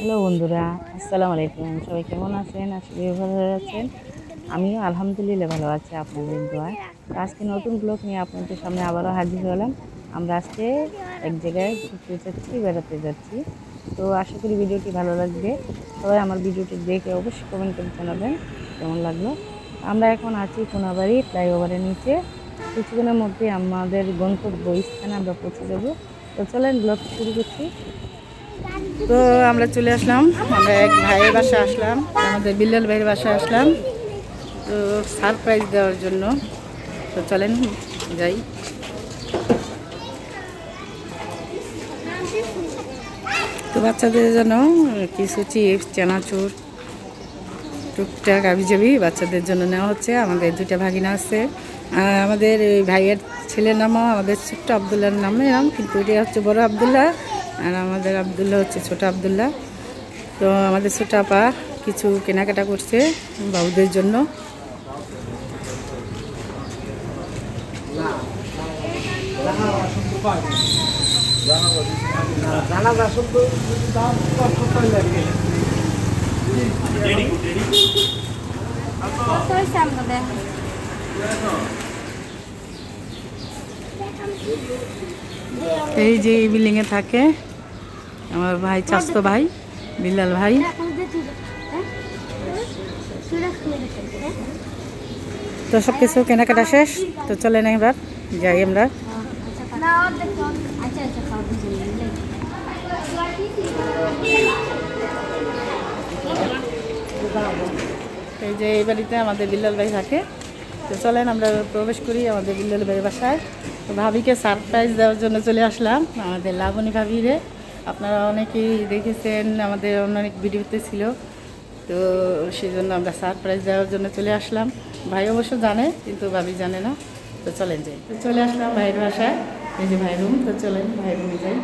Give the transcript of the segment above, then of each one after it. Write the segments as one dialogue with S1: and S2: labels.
S1: Hello বন্ধুরা, আসসালামু আলাইকুম। সবাই কেমন আছেন? আসলে ভালো আছেন। আমিও আলহামদুলিল্লাহ ভালো আছি আপনাদের দোয়ায়। তো আজকে নতুন ব্লগ নিয়ে আপনাদের সামনে আবারও হাজির হলাম। আমরা আজকে এক জায়গায় ঘুরতে যাচ্ছি, বেড়াতে যাচ্ছি। তো আশা করি ভিডিওটি ভালো লাগবে। সবাই আমার ভিডিওটি দেখে অবশ্যই কমেন্ট করে জানাবেন, কেমন লাগল? আমরা এখন আছি কোনাবাড়ি ফ্লাইওভারের নিচে। কিছুদিনের মধ্যে আমাদের গন্তব্য স্থানে আমরা পৌঁছে যাব। তো চলেন ব্লগ শুরু করছি। তো আমরা চলে আসলাম, আমরা এক ভাইয়ের বাসায় আসলাম, আমাদের বিল্লাল ভাইয়ের বাসায় আসলাম। তো সারপ্রাইজ দেওয়ার জন্য, তো চলেন যাই। তো বাচ্চাদের জন্য কিছু চিপস চানাচুর, টুকটাক আবিজাবি বাচ্চাদের জন্য নেওয়া হচ্ছে। আমাদের দুইটা ভাগিনা আছে। আমাদের ভাইয়ের ছেলের নামও আমাদের ছোট্ট আবদুল্লার নামে নাম, কিন্তু এটা হচ্ছে বড় আবদুল্লাহ। আর আমাদের আবদুল্লাহ হচ্ছে ছোট আবদুল্লাহ। তো আমাদের ছোট আপা কিছু কেনাকাটা করছে বাবুদের জন্য। এই যে এই বিল্ডিংয়ে থাকে। আমার ভাই চাস্তো ভাই, বিল্লাল ভাই। তো সব কিছু কেনাকাটা শেষ, তো চলে চলেন এবার, যাই আমরা। এই যে এই বাড়িতে আমাদের বিল্লাল ভাই থাকে, তো চলেন আমরা প্রবেশ করি আমাদের বিল্লাল ভাইয়ের বাসায়। তো ভাবিকে সারপ্রাইজ দেওয়ার জন্য চলে আসলাম, আমাদের লাবণী ভাবিরে। আপনারা অনেকেই দেখেছেন আমাদের অনেক ভিডিওতে ছিল। তো সেই জন্য আমরা সারপ্রাইজ দেওয়ার জন্য চলে আসলাম। ভাই অবশ্য জানে কিন্তু ভাবি জানে না। তো চলেন যাই। তো চলে আসলাম ভাইয়ের বাসায়। এই যে ভাই রুম তো চলেন ভাই রুমে যাই।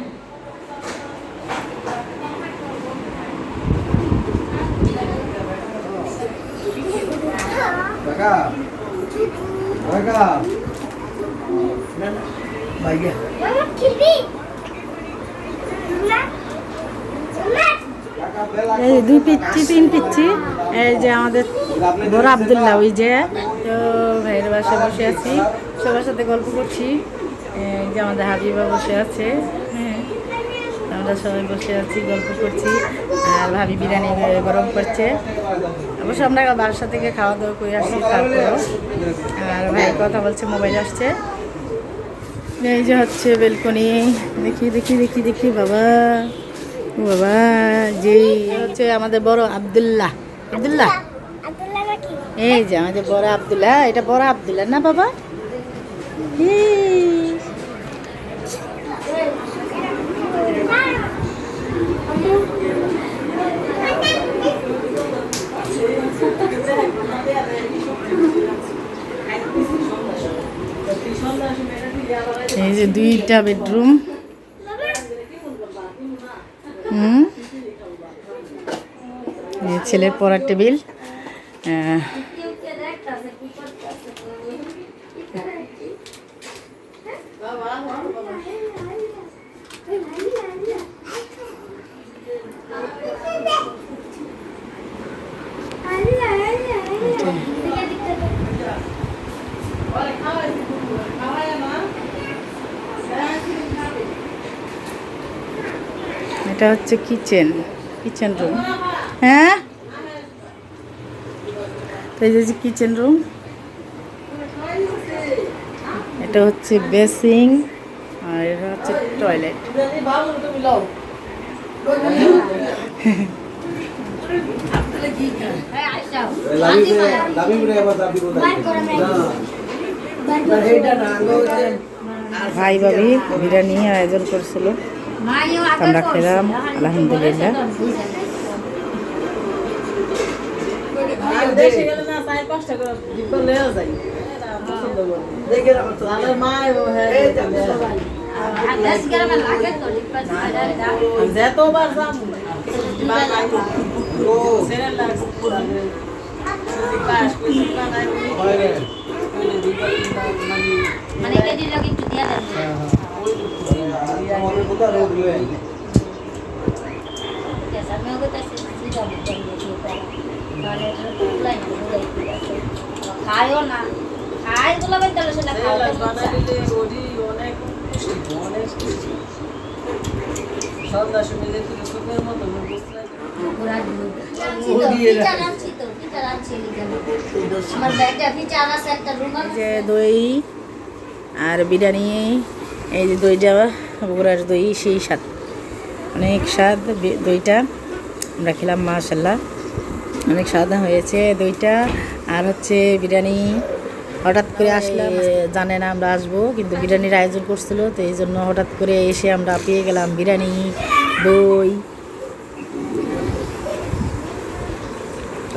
S2: Kakak.
S1: এই দুই পিচ্ছি তিন পিচ্ছি। এই যে আমাদের বড় আবদুল্লাহ, ওই যে। তো ভাইয়ের বাসায় বসে আছি। সবার সাথে গল্প করছি। এই যে আমাদের হাবিবা বসে আছে। হ্যাঁ আমরা সবাই বসে আছি, গল্প করছি। আর ভাবি বিরিয়ানি গরম করছে। অবশ্য আমরা বাসা থেকে খাওয়া দাওয়া করে আসছি তারপরেও। আর ভাই কথা বলছে, মোবাইল আসছে। এই যে হচ্ছে বেলকনি। দেখি দেখি দেখি দেখি, বাবা। বাবা, যেই হচ্ছে আমাদের বড় আবদুল্লাহ। আবদুল্লাহ? এই যে আমাদের বড় আবদুল্লাহ, এটা বড় আবদুল্লাহ না বাবা? এই। এই যে দুইটা বেডরুম। হুম? ছেলের পড়ার টেবিল। এটা হচ্ছে কিচেন কিচেন রুম। হ্যাঁ? তো এই যে কিচেন রুম। এটা হচ্ছে বেসিং আর এটা হচ্ছে টয়লেট। ভাই ভাবি, বিরিয়ানি আয়োজন করছিল। আমরা খেলাম আলহামদুলিল্লাহ।
S3: মানে এটা দিলে একটু দিয়া দেন।
S1: দই আর বিরিয়ানি এই যে দইটা বগুড়ার দই সেই স্বাদ। অনেক স্বাদ দইটা আমরা খেলাম মাশাল্লাহ অনেক স্বাদ হয়েছে দইটা। আর হচ্ছে বিরিয়ানি হঠাৎ করে আসলাম জানে না আমরা আসব কিন্তু বিরিয়ানির আয়োজন করছিল তো এই জন্য হঠাৎ করে এসে আমরা পেয়ে গেলাম বিরিয়ানি দই।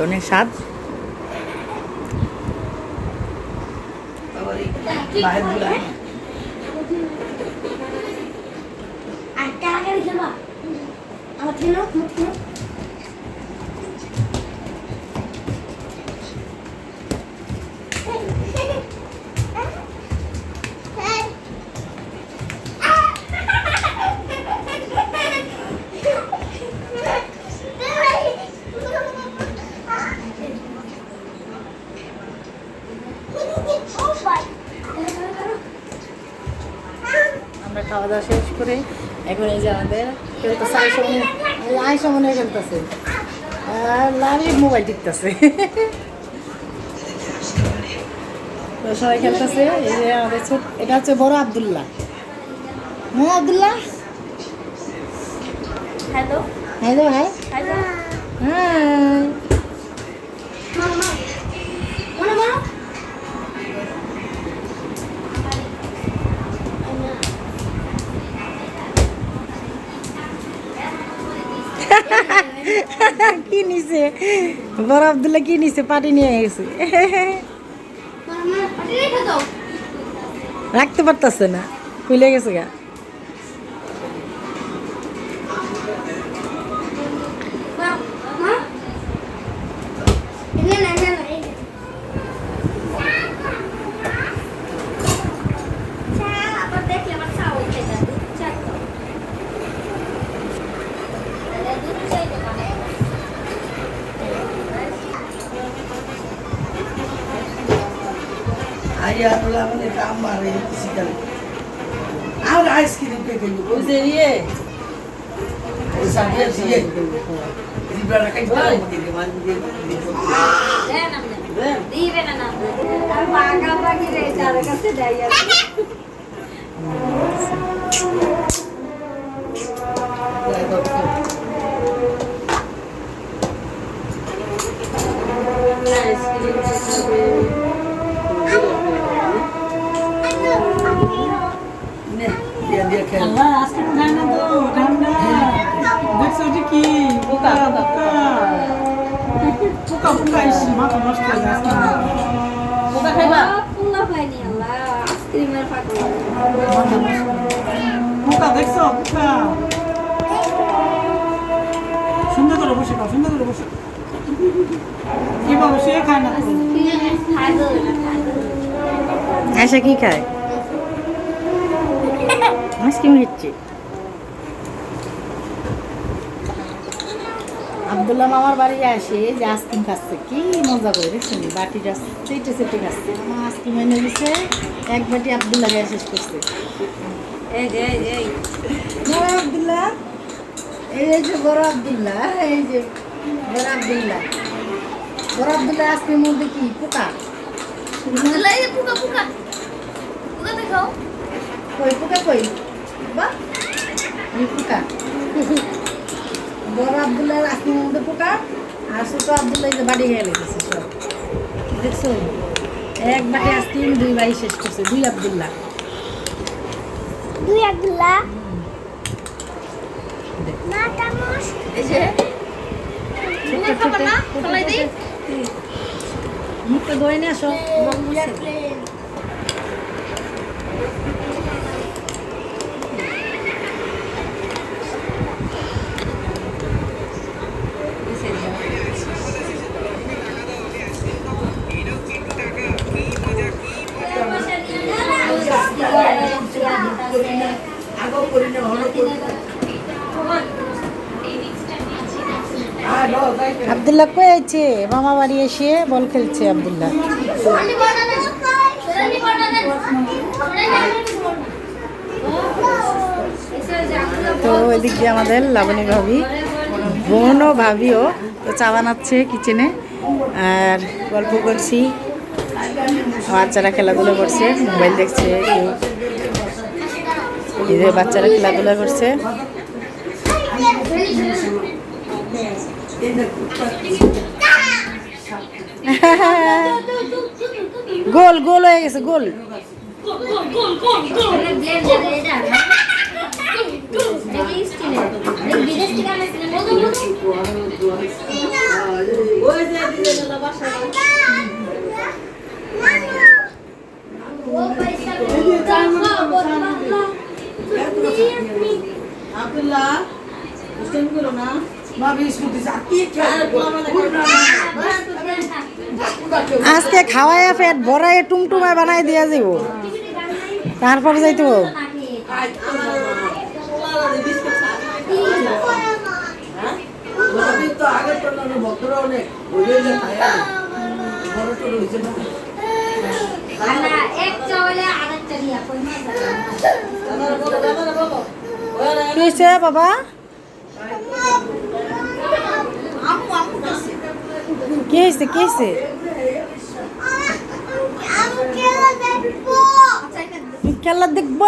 S1: অনেক স্বাদ।
S3: টাকা রেখে বা আমার
S1: আমরা খাওয়া দাওয়া শেষ করে এখন এই যে আমাদের খেলতেছে আয়সা মনে আয়সা মনে খেলতেছে। আর মোবাইল টিকতেছে তো সবাই খেলতেছে এই যে আমাদের ছোট এটা হচ্ছে বড় আবদুল্লাহ। হ্যাঁ আবদুল্লাহ?
S3: হ্যালো।
S1: Hello
S3: hello.
S1: হ্যাঁ। কি নিছে? বড় আবদুল্লাহ কি নিছে? পাটি নিয়ে গেছে। রাখতে পারতাছে না। খুলে গেছে গা।
S4: আইয়া তোলা মানে কাম মারে শীতল আর আইসক্রিম কে খেলব বুঝতে নিয়ে। ওই সাথে দিয়ে। দিবরা কাই ভালো দিকে মান দিয়ে
S3: দিবে। না না। আর বাগা বাগি রে যার কাছে দেয়
S5: আল্লাহ আজকে খায় না তো ঠান্ডা দেখছ ওটি কি? পোকা পোকা পোকা। পোকা। এসে মাথা নষ্ট হয়ে যাচ্ছে
S3: ওটা খাইবা? পুঙ্গা পাইনি আল্লাহ। আইসক্রিমের পাগল।
S5: পোকা দেখছ? পোকা। সুন্দর করে বসে খাও সুন্দর করে বসে এভাবে সে খায় না
S1: কি খায়? আইসক্রিম হচ্ছে আবদুল্লাহ মামার বাড়ি আসে যে আইসক্রিম খাচ্ছে কি মজা করে দেখছেন? বাটিটা চেটে চেটে খাচ্ছে। আমার আইসক্রিম এনে দিছে এক বাটি আবদুল্লাহ গায়ে শেষ করছে। আবদুল্লাহ এই যে বড় আবদুল্লাহ এই যে বড় আবদুল্লাহ। বড় আবদুল্লাহ আইসক্রিম মধ্যে কি পোকা?
S3: পুকা পুকা। পুকা দেখাও
S1: কই পোকা কই বা? এই পোকা বড় আবদুল্লাহ আইসক্রিম মধ্যে পোকা আর ছোট আবদুল্লাহ এই যে বাড়ি গিয়ে লেগেছে সব। দেখছ? এক বাটি আইসক্রিম দুই বাড়ি শেষ করছে দুই আবদুল্লাহ।
S3: দুই আব্দুল্লাহ। এই যে।
S1: মুখটা ধরে নিয়ে আসো।
S4: আগো করি না হলো করি না।
S5: আবদুল্লাহ কই আছে? মামা বাড়ি এসে বল খেলছে আবদুল্লাহ। তো এদিক দিয়ে আমাদের লাবণী ভাবি, বোনও ভাবিও তো চা বানাচ্ছে কিচেনে আর গল্প করছি। বাচ্চারা খেলাধুলা করছে, মোবাইল দেখছে কেউ এদের বাচ্চারা খেলাধুলা করছে। গোল গোল হয়ে গেছে গোল
S4: দুষ্টামি করো না মা বিস্কুট দিছে আর কি খেয়ে
S5: আজকে খাওয়াইয়া পেট ভরাই টুমটুমায় বানাই দিয়া যাব তারপরে যাইতো
S4: তো আগে তো না ভক্তরা অনেক ওই যে খায় বড় তো রয়েছে না
S3: এক চাওয়ালে আরেকটা দিয়া কই মাছ
S4: দাদা বলো দাদা বলো
S5: কি হয়েছে বাবা
S3: আম্মু আম্মু কাছে
S5: কি হয়েছে কি হয়েছে খেলা দেখব?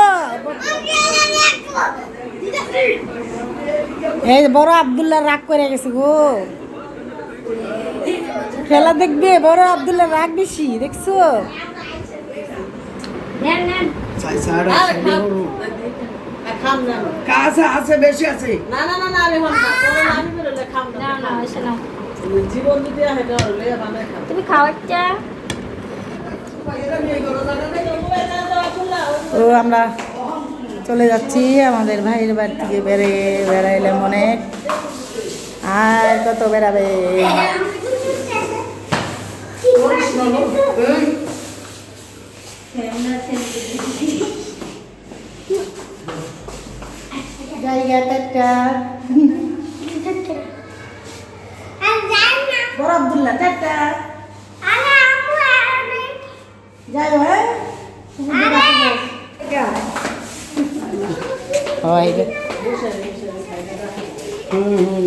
S5: এই বড় আবদুল্লাহ রাগ করে গেছে গো। খেলা দেখবে বড় আবদুল্লাহ রাগ বেশি দেখছ?
S4: আছে বেশি আছে। না না না না আমি খাম না।
S3: না। তুমি খাওয়াচ্ছা
S5: তো আমরা চলে যাচ্ছি আমাদের ভাইয়ের বাড়ি থেকে বেড়ে বেড়াইলাম অনেক। আর কত বেড়াবে? জায়গাটা আবদুল্লাহ টাটা যাই হ্যাঁ? হুম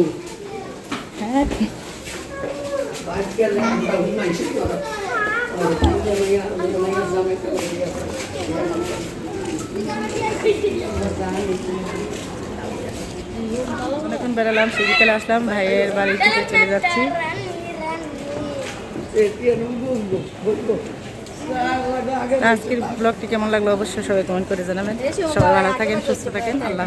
S5: এখন বেড়ালাম বিকেলে আসলাম ভাইয়ের বাড়ি থেকে চলে যাচ্ছি। আজকের ব্লগটি কেমন লাগল অবশ্যই সবাই কমেন্ট করে জানাবেন সবাই ভালো থাকেন, সুস্থ থাকেন, আল্লাহ।